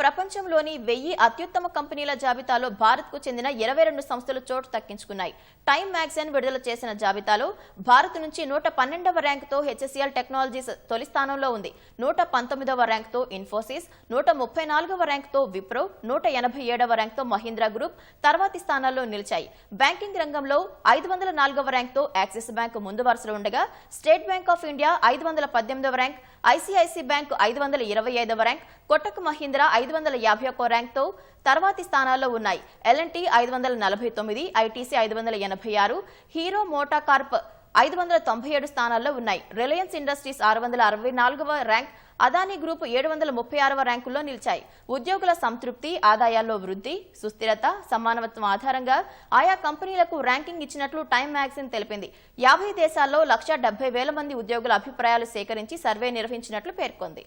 ప్రపంచంలోని వెయ్యి అత్యుత్తమ కంపెనీల జాబితాలో భారత్కు చెందిన ఇరవై రెండు సంస్థలు చోటు దక్కించుకున్నాయి. టైమ్ మ్యాగజైన్ విడుదల చేసిన జాబితాలో భారత్ నుంచి నూట పన్నెండవ ర్యాంకుతో హెచ్ఎస్ఎల్ టెక్నాలజీస్ తొలి స్థానంలో ఉంది. నూట పంతొమ్మిదవ ర్యాంకుతో ఇన్ఫోసిస్ నూట ముప్పై నాలుగవ ర్యాంకుతో విప్రో నూట ఎనభై ఏడవ ర్యాంకుతో మహీంద్రా గ్రూప్ తర్వాతి స్థానాల్లో నిలిచాయి. బ్యాంకింగ్ రంగంలో ఐదు వందల నాలుగవ ర్యాంకుతో యాక్సిస్ బ్యాంక్ ముందు వరుసలో ఉండగా స్టేట్ బ్యాంక్ ఆఫ్ ఇండియా ఐదు వందల పద్దెనిమిదవ ర్యాంక్ ఐసీఐసీ బ్యాంక్ ఐదు వందల ఇరవై ఐదవ ర్యాంక్ కొట్టక్ మహీంద్రా ఐదు వందల యాభై ఒక్క ర్యాంక్తో తర్వాతి స్థానాల్లో ఉన్నాయి. ఎల్ఎన్టీ ఐదు వందల నలభై తొమ్మిది ఐటీసీ ఐదు వందల ఎనభై ఆరు హీరో మోటాకార్ప్ ఐదు వందల తొంభై ఏడు స్థానాల్లో ఉన్నాయి. రిలయన్స్ ఇండస్ట్రీస్ ఆరు వందల అరవై నాలుగవ ర్యాంక్ అదానీ గ్రూప్ ఏడు వందల ముప్పై ఆరవ ర్యాంకుల్లో నిలిచాయి. ఉద్యోగుల సంతృప్తి ఆదాయాల్లో వృద్ధి సుస్థిరత సమానత్వం ఆధారంగా ఆయా కంపెనీలకు ర్యాంకింగ్ ఇచ్చినట్లు టైమ్ మ్యాగజైన్ తెలిపింది. యాభై దేశాల్లో లక్ష డెబ్బై వేల మంది ఉద్యోగుల అభిప్రాయాలు సేకరించి సర్వే నిర్వహించినట్లు పేర్కొంది.